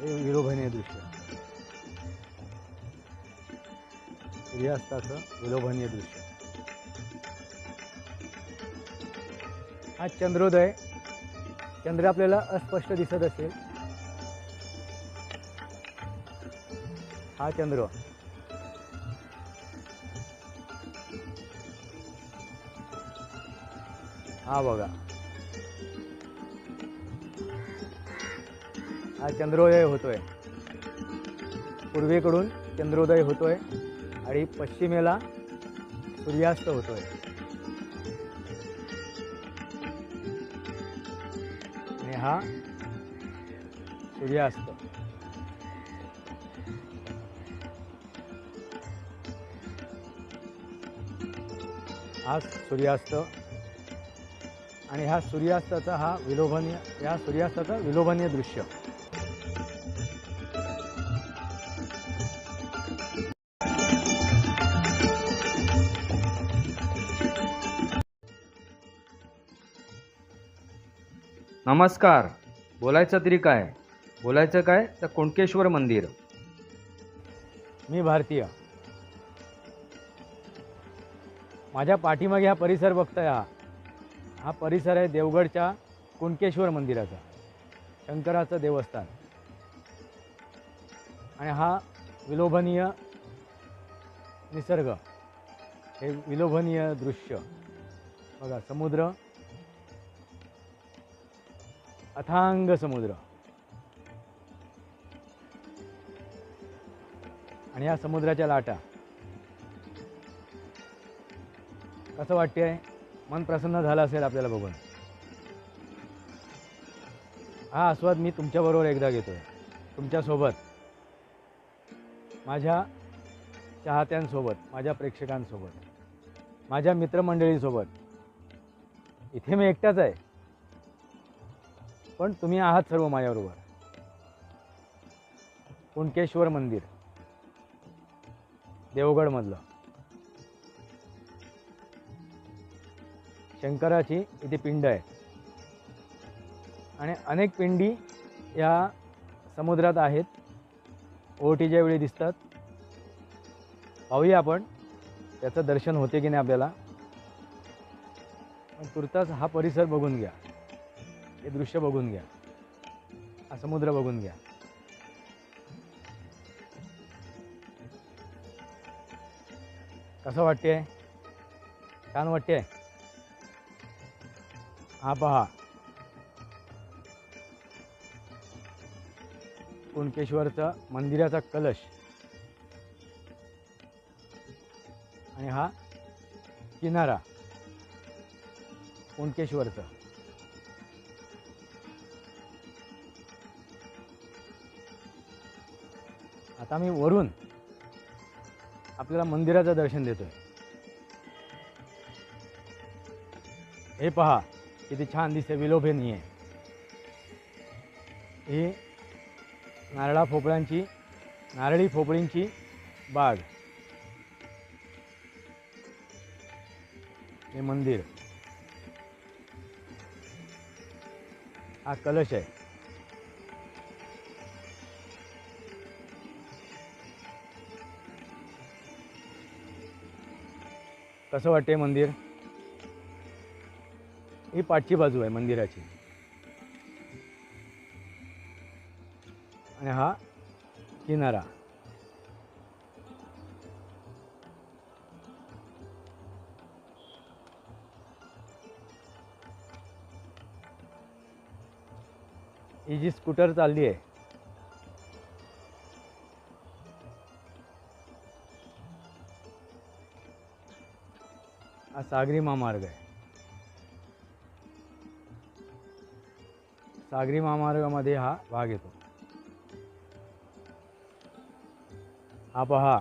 हे विलोभनीय दृश्य सूर्यास्ताचं विलोभनीय दृश्य हा चंद्रोदय चंद्र आपल्याला अस्पष्ट दिसत असेल. हा चंद्र. हा बघा. हा चंद्रोदय होतोय. पूर्वेकडून चंद्रोदय होतोय आणि पश्चिमेला सूर्यास्त होतोय. आणि हा सूर्यास्त. हा सूर्यास्त. आणि हा सूर्यास्ताचा हा विलोभनीय या सूर्यास्ताचं विलोभनीय दृश्य. नमस्कार. बोलायचं तरी काय? बोलायचं काय? तर कुणकेश्वर मंदिर. मी भारतीय. माझ्या पाठीमागे हा परिसर बघताय हा हा परिसर आहे देवगडच्या कुणकेश्वर मंदिराचा शंकराचं देवस्थान. आणि हा विलोभनीय निसर्ग हे विलोभनीय दृश्य. बघा समुद्र अथांग समुद्र. आणि या समुद्राच्या लाटा. कसं वाटते मन प्रसन्न झालं असेल आपल्याला बघून. हा आस्वाद मी तुमच्याबरोबर एकदा घेतोय. तुमच्यासोबत माझ्या चाहत्यांसोबत माझ्या प्रेक्षकांसोबत माझ्या मित्रमंडळीसोबत. इथे मी एकटाच आहे. पण तुम्ही आहात सर्व माझ्याबरोबर कुणकेश्वर मंदिर. देवगडमधलं. शंकराची इथे पिंड आहे. आणि अनेक पिंडी या समुद्रात आहेत. ओहोटीच्या वेळी दिसतात. पाहूया आपण त्याचं दर्शन होते की नाही आपल्याला. पण तुर्तास हा परिसर बघून घ्या. हे दृश्य बघून घ्या. हा समुद्र बघून घ्या. कसं वाटते छान वाटते हा पहा. कुणकेश्वरचा मंदिराचा कलश. आणि हा किनारा. कुणकेश्वरचा. आता मी वरून आपल्याला मंदिराचं दर्शन देतोय. हे पहा किती छान दिसते विलोभनीय आहे ही नारळा फोपळ्यांची नारळी फोपळींची बाग. हे मंदिर. हा कलश आहे. कसं वाटते मंदिर? ही पाठची बाजू आहे मंदिराची. आणि हा किनारा. ही जी स्कूटर चालली आहे सागरी महामार्ग आहे. सागरी महामार्गामध्ये हा भाग येतो. हा पहा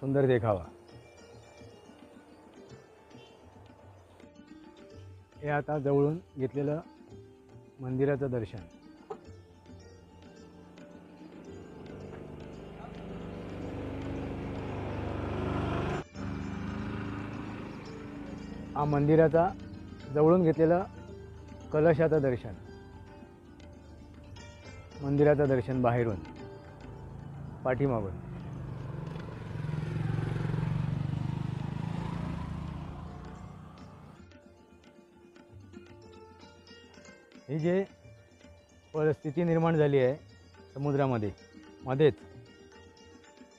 सुंदर देखावा. हे आता जवळून घेतलेलं मंदिराचं दर्शन. हा मंदिराचा जवळून घेतलेलं कलशाचं दर्शन. मंदिराचं दर्शन बाहेरून. पाठीमागून. ही जे परिस्थिती निर्माण झाली आहे समुद्रामध्ये मध्येच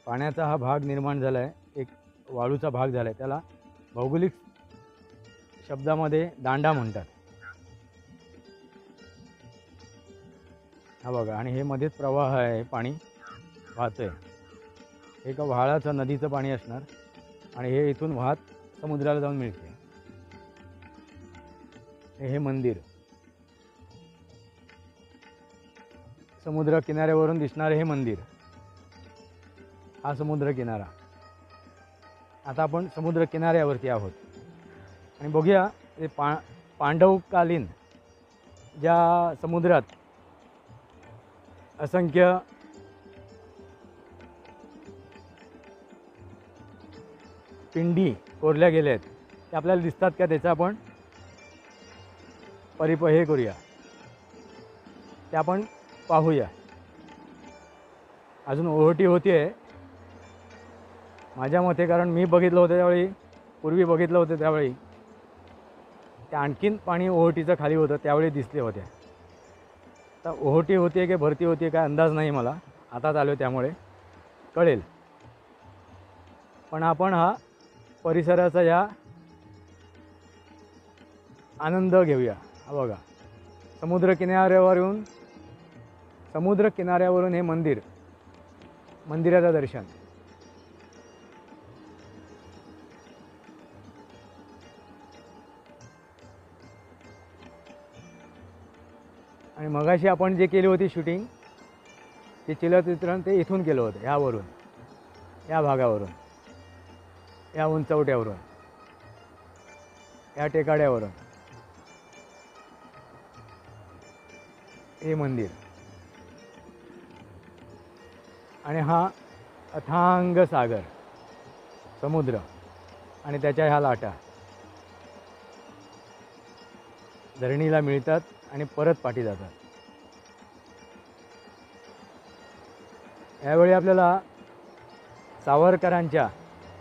पाण्याचा हा भाग निर्माण झाला आहे एक वाळूचा भाग झाला आहे त्याला भौगोलिक शब्दामध्ये दांडा म्हणतात. हा बघा आणि हे मध्येच प्रवाह आहे पाणी वाहतंय. हे का व्हाळाचं नदीचं पाणी असणार आणि हे इथून वाहत समुद्राला जाऊन मिळते. हे हे मंदिर. समुद्र किनाऱ्यावरून दिसणारे हे मंदिर. हा समुद्र किनारा आता आपण समुद्र किनाऱ्यावरती आहोत. आणि बघूया ते पा पांडवकालीन ज्या समुद्रात असंख्य पिंडी कोरल्या गेल्या आहेत ते आपल्याला दिसतात का त्याचं आपण परिप हे करूया. ते आपण पाहूया. अजून ओहोटी होती आहे. माझ्या मते कारण मी बघितलं होतं त्यावेळी पूर्वी बघितलं होतं त्यावेळी ते आणखीन पाणी ओहोटीचं खाली होतं त्यावेळी दिसले होते. तर ओहोटी होती आहे की भरती होती काय अंदाज नाही मला. आताच आलो त्यामुळे. कळेल. पण आपण हा परिसराचा या आनंद घेऊया. हा बघा. समुद्र किनाऱ्यावर येऊन समुद्र किनाऱ्यावरून हे मंदिर मंदिराचं दर्शन. आणि मगाशी आपण जे केली होती शूटिंग ते चित्रचित्रण ते इथून केलं होतं ह्यावरून या भागावरून. या उंचवट्यावरून. या टेकाड्यावरून. हे मंदिर. आणि हा अथांग सागर समुद्र आणि त्याच्या ह्या लाटा. धरणीला मिळतात. आणि परत पाठी जातात. यावेळी आपल्याला सावरकरांच्या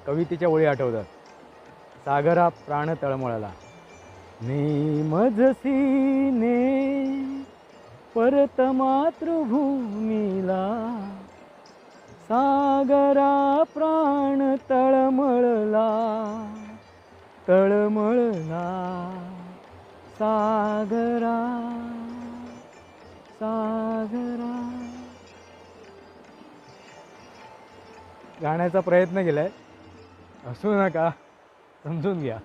कवितेच्या ओळी आठवतात. सागरा प्राण तळमळला. मी मजसीने परत मातृभूमीला. सागरा प्राण तळमळला. तळमळला. सागरा सागरा. गाण्याचा प्रयत्न केलाय. हसू नका समजून घ्या.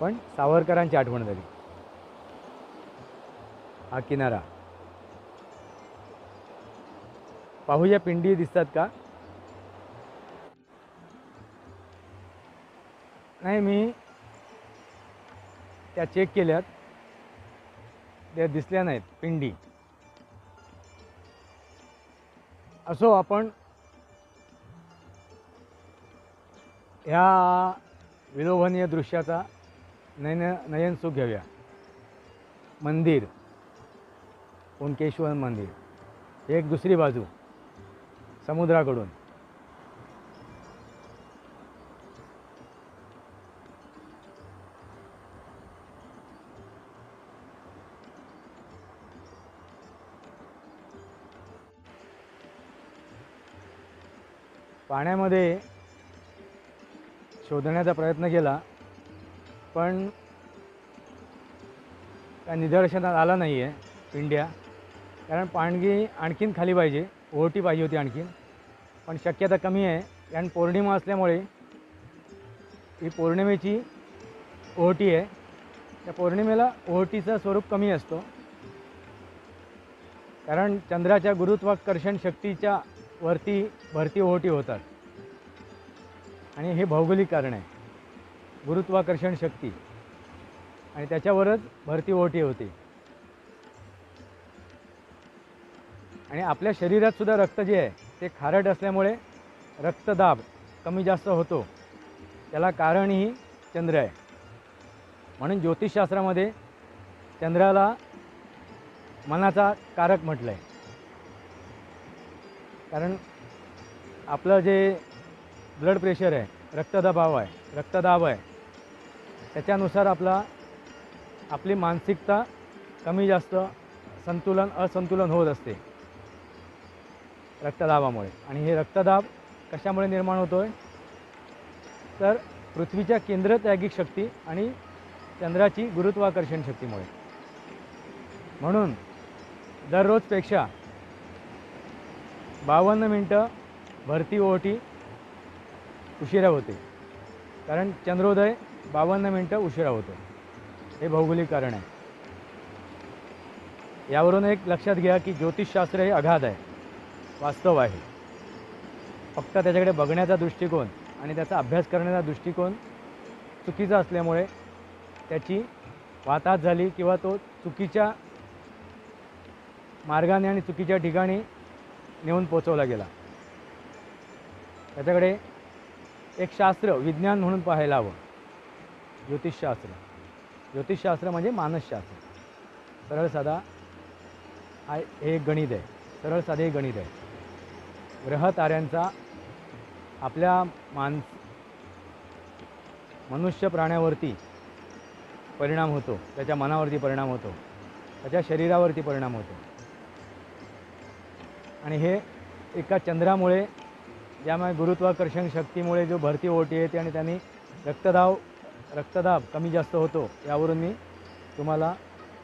पण सावरकरांची आठवण झाली. हा किनारा. पाहूया पिंडी दिसतात का? नाही मी त्या चेक केल्यात. त्या दिसल्या नाहीत पिंडी. असो आपण ह्या विलोभनीय दृश्याचा नयन नयन सुख घेऊया. मंदिर. कुणकेश्वर मंदिर. एक दुसरी बाजू. समुद्राकडून. पाण्यामध्ये शोधण्याचा प्रयत्न केला पण त्या निदर्शनात आला नाही आहे पिंड्या कारण पाणगी आणखीन खाली पाहिजे ओहोटी पाहिजे होती आणखीन. पण शक्यता कमी आहे कारण पौर्णिमा असल्यामुळे ही पौर्णिमेची ओहोटी आहे. त्या पौर्णिमेला ओहोटीचं स्वरूप कमी असतो. कारण चंद्राच्या गुरुत्वाकर्षण शक्तीच्या वरती भरती ओहोटी होतात. आणि हे भौगोलिक कारण आहे. गुरुत्वाकर्षण शक्ती. आणि त्याच्यावरच भरती ओहोटी होते. आणि आपल्या शरीरात सुद्धा रक्त जे आहे ते खारट असल्यामुळे रक्तदाब कमी जास्त होतो. त्याला कारणही चंद्र आहे. म्हणून ज्योतिषशास्त्रामध्ये चंद्राला मनाचा कारक म्हटलं आहे कारण आपलं जे ब्लड प्रेशर आहे रक्तदबाव आहे रक्तदाब आहे त्याच्यानुसार आपला आपली मानसिकता कमी जास्त संतुलन असंतुलन होत असते रक्तदाबामुळे. आणि हे रक्तदाब कशामुळे निर्माण होतो आहे तर पृथ्वीच्या केंद्रत्यागिक शक्ती आणि चंद्राची गुरुत्वाकर्षण शक्तीमुळे. म्हणून दररोजपेक्षा बावन्न मिनटं भरती ओहोटी उशिरा होते. कारण चंद्रोदय बावन्न मिनटं उशिरा होतो. हे भौगोलिक कारण आहे. यावरून एक लक्षात घ्या की ज्योतिषशास्त्र हे अगाध आहे. वास्तव आहे. फक्त त्याच्याकडे बघण्याचा दृष्टिकोन आणि त्याचा अभ्यास करण्याचा दृष्टिकोन चुकीचा असल्यामुळे त्याची वाताहत झाली किंवा तो चुकीच्या मार्गाने आणि चुकीच्या ठिकाणी नेऊन पोचवला गेला. त्याच्याकडे एक शास्त्र विज्ञान म्हणून पाहायला हवं. ज्योतिषशास्त्र. ज्योतिषशास्त्र म्हणजे मानसशास्त्र. सरळ साधा हा हे एक गणित आहे. सरळ साधे हे गणित आहे. ग्रह ताऱ्यांचा आपल्या माणस मनुष्य प्राण्यावरती परिणाम होतो. त्याच्या मनावरती परिणाम होतो. त्याच्या शरीरावरती परिणाम होतो. आणि हे एका चंद्रामुळे ज्यामुळे गुरुत्वाकर्षण शक्तीमुळे जो भरती ओटी येते आणि त्यांनी रक्तदाब रक्तदाब कमी जास्त होतो यावरून मी तुम्हाला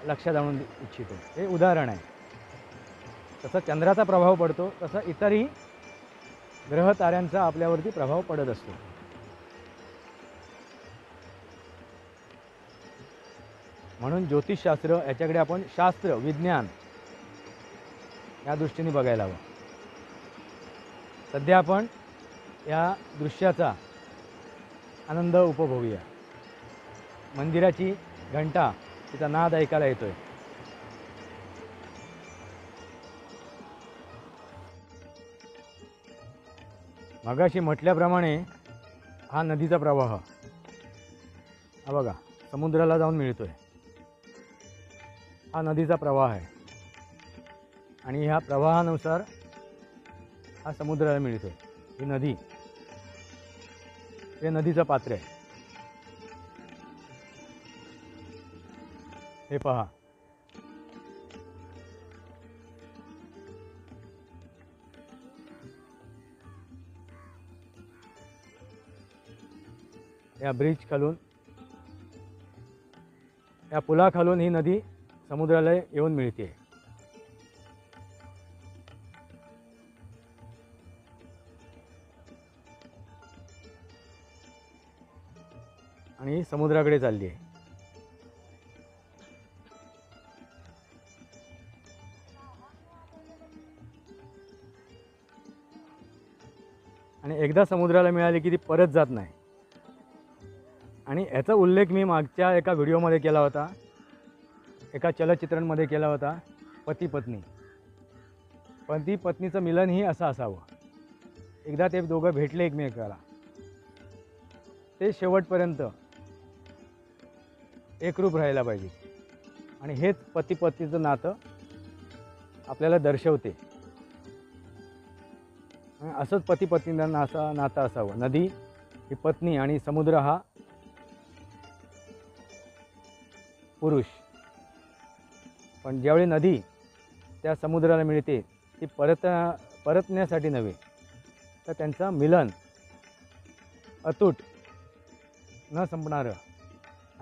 लक्षात आणून इच्छितो. हे उदाहरण आहे. तसं चंद्राचा प्रभाव पडतो तसा इतरही ग्रह ताऱ्यांचा आपल्यावरती प्रभाव पडत असतो. म्हणून ज्योतिषशास्त्र याच्याकडे आपण शास्त्र विज्ञान या दृष्टीने बघायला हवं. सध्या आपण या दृश्याचा आनंद उपभोगूया. मंदिराची घंटा तिचा नाद ऐकायला येतोय. मगाशी म्हटल्याप्रमाणे हा नदीचा प्रवाह हा बघा समुद्राला जाऊन मिळतोय. हा नदीचा प्रवाह आहे. आणि ह्या प्रवाहानुसार हा समुद्राला मिळतो. ही नदी. हे नदीचं पात्र आहे. हे पहा. या ब्रिज खालून या पुलाखालून ही नदी समुद्राला येऊन मिळते. समुद्राकडे चालली आहे. आणि एकदा समुद्राला मिळाली की ती परत जात नाही. आणि याचा उल्लेख मी मागच्या एका व्हिडिओमध्ये केला होता. एका चलचित्रांमध्ये केला होता पती पत्नी. पती पत्नीचं मिलनही असं असावं. एकदा ते दोघं भेटले एकमेकाला. ते शेवटपर्यंत एकरूप राहायला पाहिजे. आणि हेच पती पतीचं नातं आपल्याला दर्शवते. आणि असंच पती पत्नीचं नासा नातं असावं. नदी ही पत्नी आणि समुद्र हा पुरुष. पण ज्यावेळी नदी त्या समुद्राला मिळते ती परत परतण्यासाठी नव्हे तर त्यांचं मिलन अतूट न संपणारं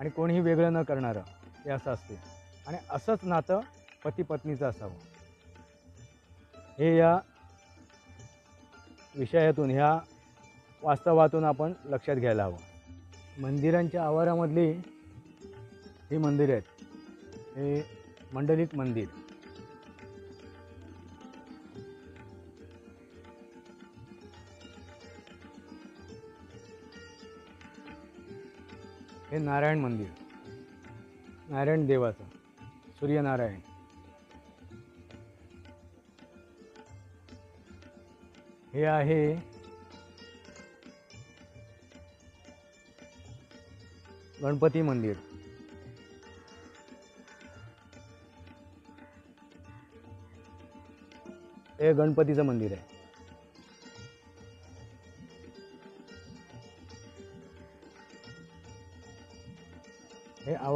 आणि कोणीही वेगळं न करणारं हे असं असते. आणि असंच नातं पती पत्नीचं असावं. हे या विषयातून ह्या वास्तवातून आपण लक्षात घ्यायला हवं. मंदिरांच्या आवारामधली ही मंदिरं आहेत. हे मंडलिक मंदिर. हे नारायण मंदिर. नारायण देवाचं. सूर्यनारायण. हे आहे गणपती मंदिर. हे गणपतीचं मंदिर आहे.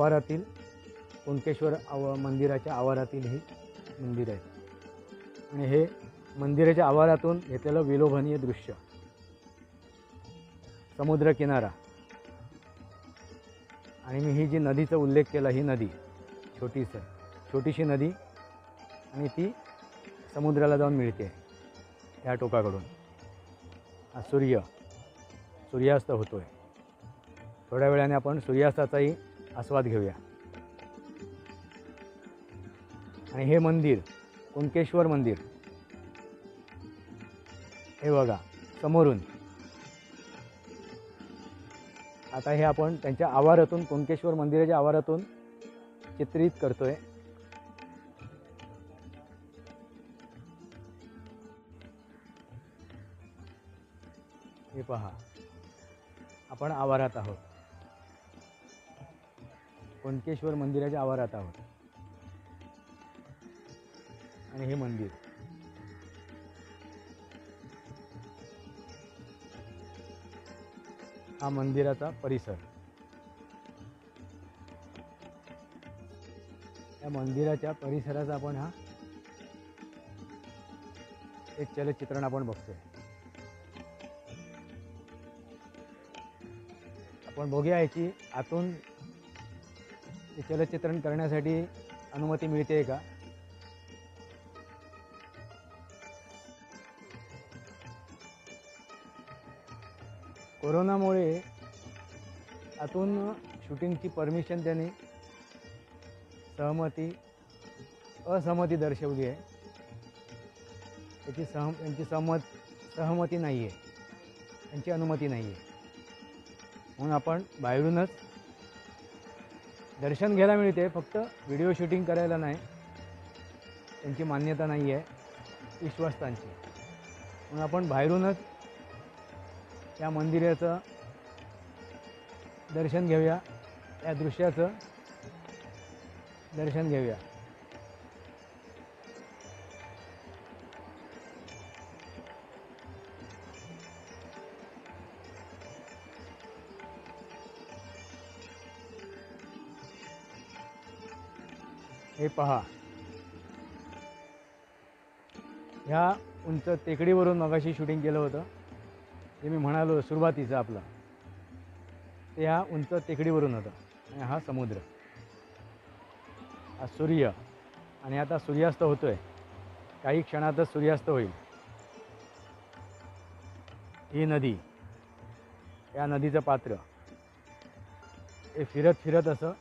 आवारातील कुणकेश्वर आव मंदिराच्या आवारातील हे मंदिर आहे. आणि हे मंदिराच्या आवारातून घेतलेलं विलोभनीय दृश्य. समुद्र किनारा आणि मी ही जी नदीचा उल्लेख केला ही नदी छोटीसं छोटीशी नदी आणि ती समुद्राला जाऊन मिळते ह्या टोकाकडून. हा सूर्य सूर्यास्त होतो आहे थोड्या वेळाने आपण सूर्यास्ताचाही आस्वाद घेऊया. आणि हे मंदिर कुणकेश्वर मंदिर. हे बघा समोरून. आता हे आपण त्यांच्या आवारातून कुणकेश्वर मंदिराच्या आवारातून चित्रित करतोय. हे पहा आपण आवारात आहोत. कोणकेश्वर मंदिराच्या आवारात आहोत. आणि हे मंदिर. हा मंदिराचा परिसर. या मंदिराच्या परिसराचा आपण हा एक चलचित्रण आपण बघतोय. आपण बघूया याची आतून चलचित्रण करण्यासाठी अनुमती मिळते का? कोरोनामुळे आतून शूटिंगची परमिशन त्यांनी सहमती असहमती दर्शवली आहे. त्याची सह त्यांची सहमत सहमती नाही आहे त्यांची अनुमती नाही आहे म्हणून आपण बाहेरूनच दर्शन घ्यायला मिळते फक्त व्हिडिओ शूटिंग करायला नाही. त्यांची मान्यता नाही आहे विश्वासतांची म्हणून आपण बाहेरूनच या मंदिराचं दर्शन घेऊया या दृश्याचं दर्शन घेऊया. हे पहा. ह्या उंच टेकडीवरून मगाशी शूटिंग केलं होतं. ते मी म्हणालो सुरुवातीचं आपलं. ते ह्या उंच टेकडीवरून होतं. आणि हा समुद्र. हा सूर्य. आणि आता सूर्यास्त होतो आहे काही क्षणातच सूर्यास्त होईल. ही नदी. या नदीचं पात्र. हे फिरत फिरत असं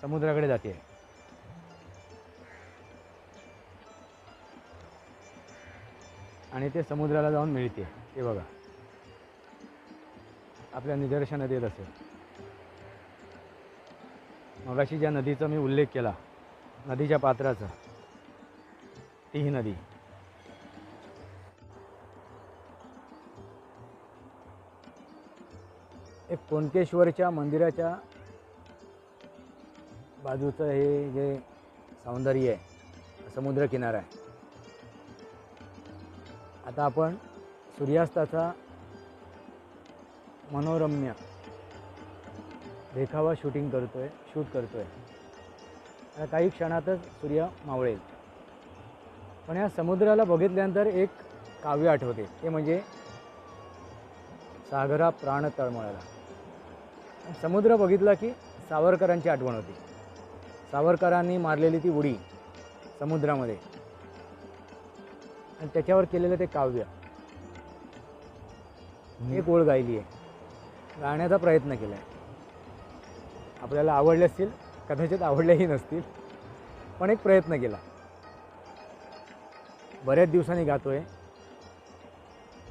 समुद्राकडे जाते. आणि ते समुद्राला जाऊन मिळते. ते बघा. आपल्या निदर्शनात येत असेल. मगाशी ज्या नदीचा मी उल्लेख केला नदीच्या पात्राचा ती ही नदी. एक कोणकेश्वरच्या मंदिराच्या बाजूचं हे जे सौंदर्य आहे समुद्रकिनारा आहे. आता आपण सूर्यास्ताचा मनोरम्य देखावा शूटिंग करतोय शूट करतोय. आता काही क्षणातच सूर्य मावळेल. पण या समुद्राला बघितल्यानंतर एक काव्य आठवते. ते म्हणजे सागरा प्राण तळमळाला. समुद्र बघितला की सावरकरांची आठवण होती. सावरकरांनी मारलेली ती उडी समुद्रामध्ये. आणि त्याच्यावर केलेलं ते काव्य. एक ओळ गायली आहे. गाण्याचा प्रयत्न केला आहे आपल्याला आवडले असतील कदाचित आवडल्याही नसतील पण एक प्रयत्न केला. बऱ्याच दिवसांनी गातोय.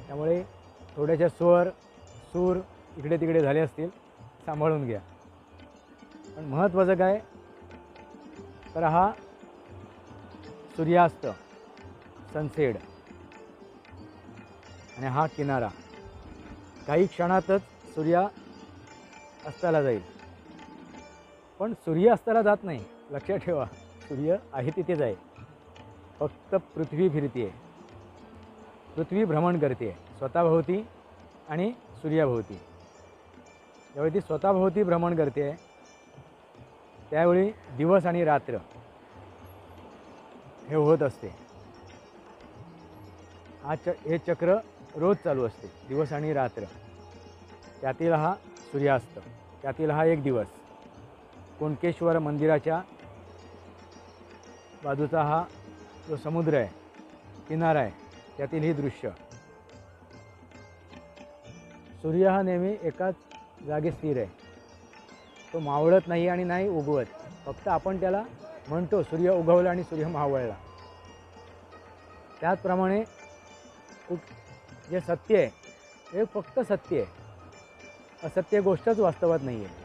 त्यामुळे थोड्याशा स्वर सूर इकडे तिकडे झाले असतील सांभाळून घ्या. पण महत्त्वाचं काय? तर हा सूर्यास्त. सनसेड. आणि हा किनारा. काही क्षणातच सूर्य अस्ताला जाईल. पण सूर्य अस्ताला जात नाही. लक्षात ठेवा सूर्य आहे तिथेच आहे फक्त पृथ्वी फिरते पृथ्वी भ्रमण करते. स्वतःभोवती आणि सूर्याभोवती. ज्यावेळी ती स्वतःभोवती भ्रमण करते त्यावेळी दिवस आणि रात्र हे होत असते. हा च हे चक्र रोज चालू असते दिवस आणि रात्र. त्यातील हा सूर्यास्त त्यातील हा एक दिवस. कुणकेश्वर मंदिराच्या बाजूचा हा जो समुद्र आहे किनारा आहे त्यातील ही दृश्य. सूर्य हा नेहमी एकाच जागी स्थिर आहे. तो मावळत नाही आणि नाही उगवत. फक्त आपण त्याला म्हणतो सूर्य उगवला आणि सूर्य मावळला. त्याचप्रमाणे जे सत्य आहे हे फक्त सत्य आहे. असत्य गोष्टच वास्तवात नाही आहे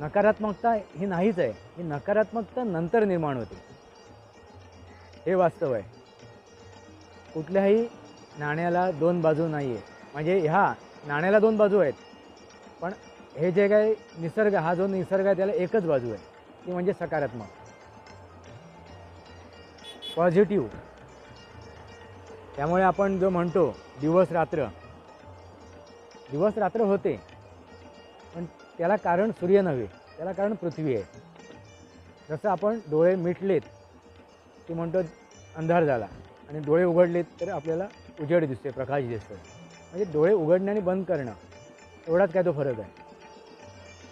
नकारात्मकता ही नाहीच आहे. ही नकारात्मकता नंतर निर्माण होते. हे वास्तव आहे. कुठल्याही नाण्याला दोन बाजू नाही आहे म्हणजे ह्या नाण्याला दोन बाजू आहेत. पण हे जे काही निसर्ग हा जो निसर्ग आहे त्याला एकच बाजू आहे. ती म्हणजे सकारात्मक. पॉझिटिव्ह. त्यामुळे आपण जो म्हणतो दिवस रात्र. दिवस रात्र होते पण त्याला कारण सूर्य नव्हे त्याला कारण पृथ्वी आहे. जसं आपण डोळे मिटलेत की म्हणतो अंधार झाला आणि डोळे उघडलेत तर आपल्याला उजेड दिसते प्रकाश दिसतो म्हणजे डोळे उघडणे आणि बंद करणं एवढाच काय तो फरक आहे.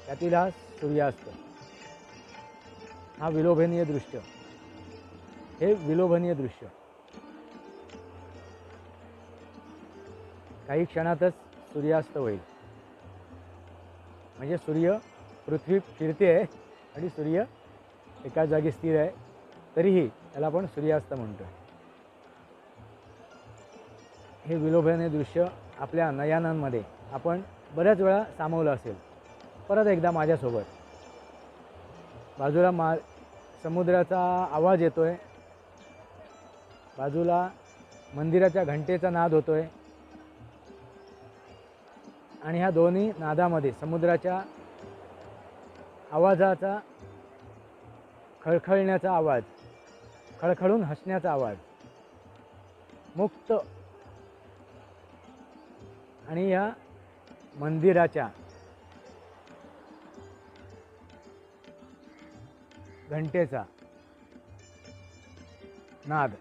त्यातील हा सूर्यास्त हा विलोभनीय दृश्य. हे विलोभनीय दृश्य. काही क्षणातच सूर्यास्त होईल. म्हणजे सूर्य पृथ्वी फिरते आहे आणि सूर्य एका जागी स्थिर आहे तरीही त्याला आपण सूर्यास्त म्हणतो हे विलोभने दृश्य आपल्या नयानांमध्ये आपण बऱ्याच वेळा सामावलं असेल. परत एकदा माझ्यासोबत. बाजूला मा समुद्राचा आवाज येतो आहे बाजूला मंदिराच्या घंटेचा नाद होतो आहे आणि ह्या दोन्ही नादामध्ये समुद्राच्या आवाजाचा खळखळण्याचा आवाज खळखळून हसण्याचा आवाज मुक्त आणि या मंदिराच्या घंटेचा नाद.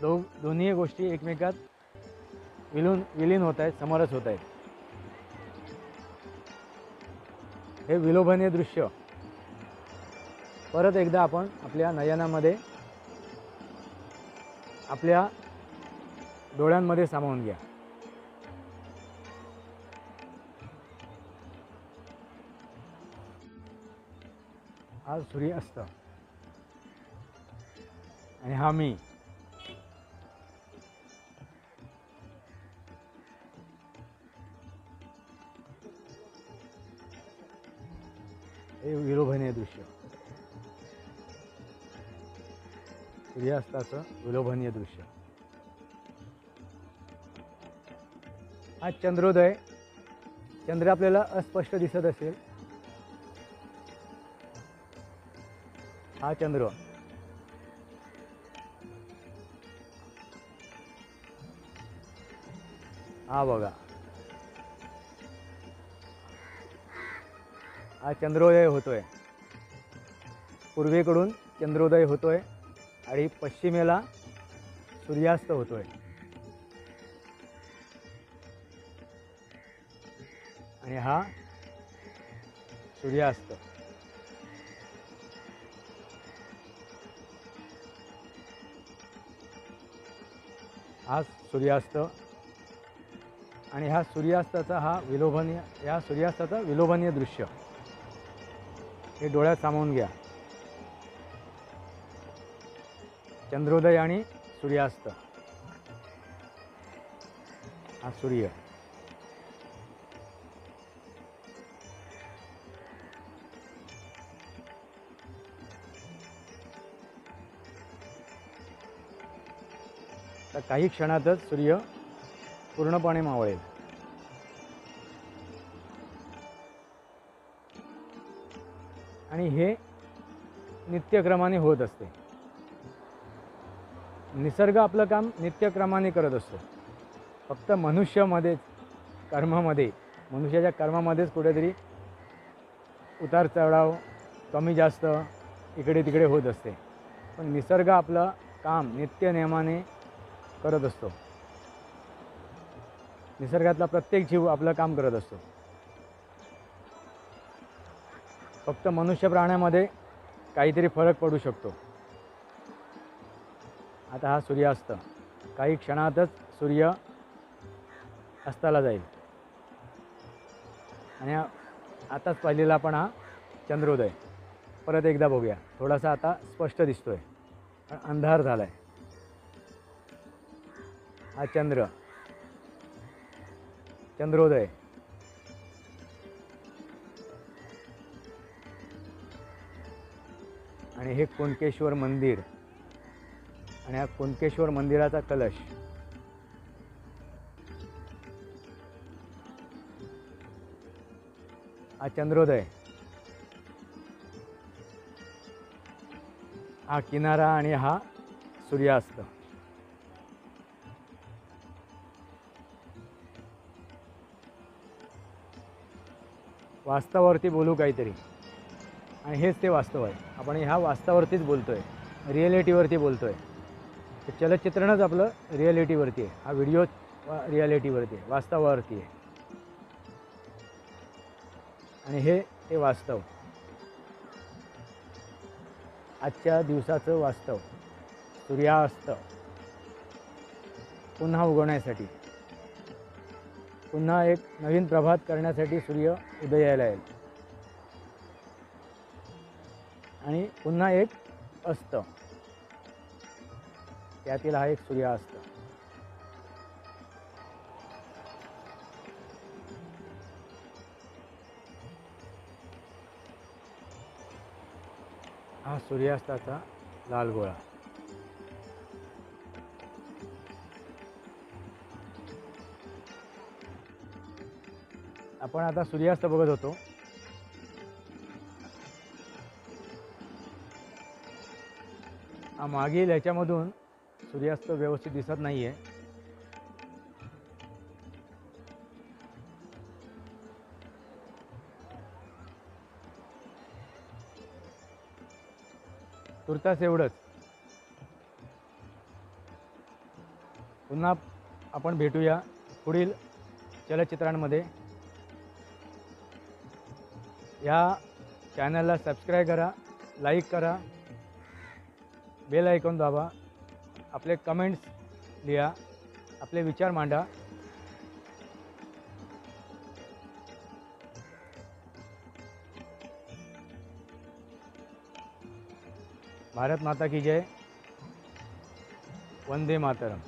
दो दोन्ही गोष्टी एकमेकात विलून विलीन होत आहेत समरस होत आहेत. हे विलोभनीय दृश्य. परत एकदा आपण आपल्या नयनामध्ये आपल्या डोळ्यांमध्ये सामावून घ्या. हा सूर्य असतं आणि हा मी. सूर्यास्ताचं विलोभनीय दृश्य. हा चंद्रोदय. चंद्र आपल्याला अस्पष्ट दिसत असेल. हा चंद्र. हा बघा. हा चंद्रोदय होतोय. पूर्वेकडून चंद्रोदय होतोय. आणि पश्चिमेला सूर्यास्त होतोय. आणि हा सूर्यास्त. हा सूर्यास्त. आणि हा सूर्यास्ताचा हा विलोभनीय या सूर्यास्ताचा विलोभनीय दृश्य. हे डोळ्यात सामावून घ्या. चंद्रोदय आणि सूर्यास्त. हा सूर्य. तर काही क्षणातच सूर्य पूर्णपणे मावळेल. आणि हे नित्यक्रमाने होत असते. निसर्ग आपलं काम नित्यक्रमाने करत असतो. फक्त मनुष्यामध्येच कर्मामध्ये मनुष्याच्या कर्मामध्येच कुठेतरी उतार चढाव कमी जास्त इकडे तिकडे होत असते. पण निसर्ग आपलं काम नित्य नियमाने करत असतो. निसर्गातला प्रत्येक जीव आपलं काम करत असतो. फक्त मनुष्य प्राण्यामध्ये काहीतरी फरक पडू शकतो. आता हा सूर्यास्त. काही क्षणातच सूर्य अस्ताला जाईल. आणि आताच पाहिलेला आपण हा चंद्रोदय. परत एकदा बघूया. थोडासा आता स्पष्ट दिसतोय. पण अंधार झाला आहे हा चंद्र. चंद्रोदय. आणि हे कुणकेश्वर मंदिर. आणि हा कुणकेश्वर मंदिराचा कलश. हा चंद्रोदय. हा किनारा आणि हा सूर्यास्त. वास्तवावरती बोलू काहीतरी. आणि हेच ते वास्तव आहे. आपण ह्या वास्तवावरतीच बोलतो आहे रिॲलिटीवरती बोलतो आहे तर चलचित्रणच आपलं रिॲलिटीवरती आहे. हा व्हिडिओ रिॲलिटीवरती आहे. वास्तवावरती आहे. आणि हे ते वास्तव. आजच्या दिवसाचं वास्तव. सूर्यास्त. पुन्हा उगवण्यासाठी. पुन्हा एक नवीन प्रभात करण्यासाठी सूर्य उदयाला येईल. आणि पुन्हा एक असतं. त्यातील हा एक सूर्यास्त हा सूर्यास्ताचा लाल गोळा. आपण आता सूर्यास्त बघत होतो. हा मागील ह्याच्यामधून सूर्यास्त व्यवस्थित दिसत नाही आहे तुर्तास एवढंच. पुन्हा आपण भेटूया पुढील चलचित्रांमध्ये. या चॅनलला सबस्क्राईब करा लाईक करा बेल ऐकून दाबा. आपले कमेंट्स लिहा आपले विचार मांडा. भारत माता की जय. वंदे मातरम.